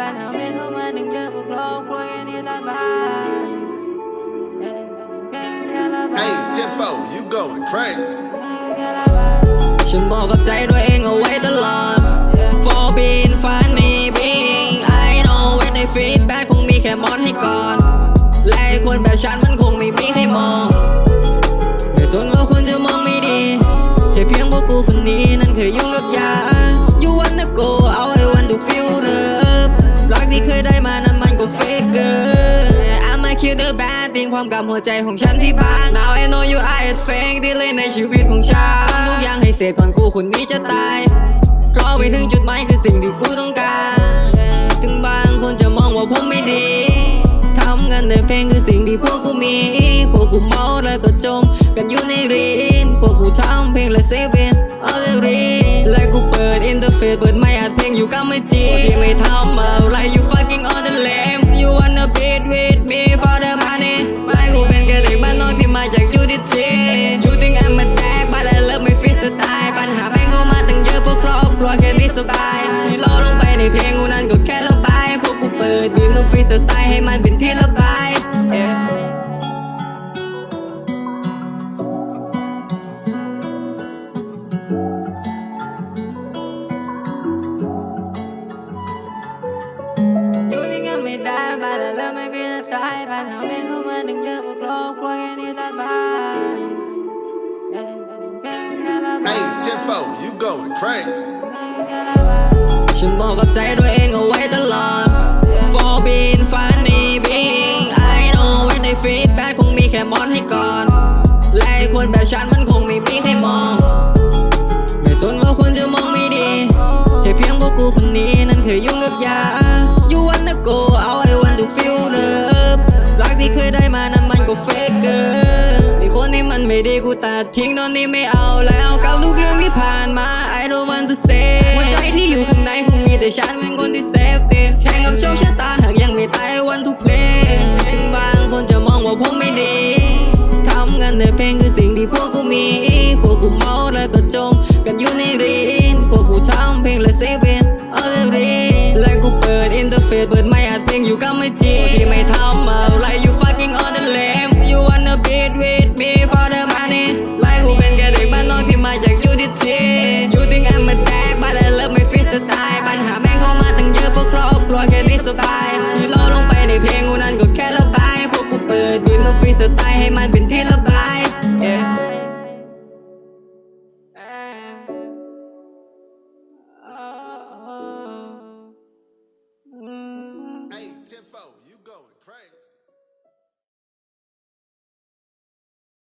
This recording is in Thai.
ปัญหาไม่เข้ามาถึงเจอพวกครอบครัวแค่นี้สบายเออแค่แค่ละบาย Hey, Tiffo, you going crazy. แค่ละบายฉันบอกกับใจตัวเองเอาไว้ตลอด For being funny being I know when I feedback คงมีแค่มอนให้ก่อน และไอ้คนแบบฉันมันคงไม่มีใครมองไม่สนว่าคุณจะมองไม่ดี แค่เพียงพวกกูคนนี้นั้นเคยยุ่งกับยา You wanna go เอา I want to feel love รักที่เคยได้มานั้นมันก็ fake เกิน I'ma kill the bad thing ความกับหัวใจของฉันที่บาง Now I know you are a fake ที่เลยในชีวิตของฉันทุกอย่างให้เสร็จก่อนกูคนนี้จะตายรอไปถึงจุดหมายคือสิ่งที่กูต้องการถึงบางคนจะมองว่าผมไม่ดีทำกันแต่เพลงคือสิ่งที่พวกกูมี พวกกูเมาแล้วก็จม กันอยู่ในรีนพวกกูทำเพลงและเซเว่น เอาแต่รีนและกูเปิดอินเทอร์เฟซเปิดไม่อัดเพลงอยู่กับไม่จีที่ไม่ทำอะไร you fucking on the lame you wanna beat with me for the money ไม่กูเป็นแค่เด็กบ้านนอกที่มาจากยูดิที you think I'm a tag but I love my free style ปัญหาแม่งเข้ามาตั้งเยอะเพวกครอบครัวแค่นี้สบายที่รอลงไปในเพลงกูนั้นก็แค่ระบายพวกกูเปิดบีมมาฟรีสไตล์ให้มันเป็น บายเออแค่แค่ละบาย Hey, Tiffo, you going crazy. ฉันบอกกับใจตัวเองเอาไว้ตลอด For being funny being I know when I feedback คงมีแค่มอนให้ก่อน และคนแบบฉันมันคงไม่มีใครมอง ไม่สนว่าคุณจะมองไม่ดี แค่เพียงพวกกูคนนี้นั้นเคยยุ่งกับยา ได้มานั้นมันก็เฟกเกินไอ้คนนี้มันไม่ดีกูตัดทิ้งตอนนี้ไม่เอาแล้วกับทุกเรื่องที่ผ่านมา I don't want to say หัวใจที่อยู่ข้างในคงมีแต่ฉันเป็ ดอินเทอร์เฟซเปิดไม่อัดเพลงอยู่กับไม่จีที่ไม่ทำอะไร you fucking on the lame you wanna beat with me for the money ไล่กูเป็นแค่เด็กบ้านนอกที่มาจากยูดิที you think I'm a tag but I love my free style ปัญหาแม่งเข้ามาตั้งเยอะพวกครอบครัวแค่นี้สบายที่รอลงไปในเพลงกูนั้นก็แค่ระบายพวกกูเปิดบีมาฟรีสไตล์ให้มันเป็น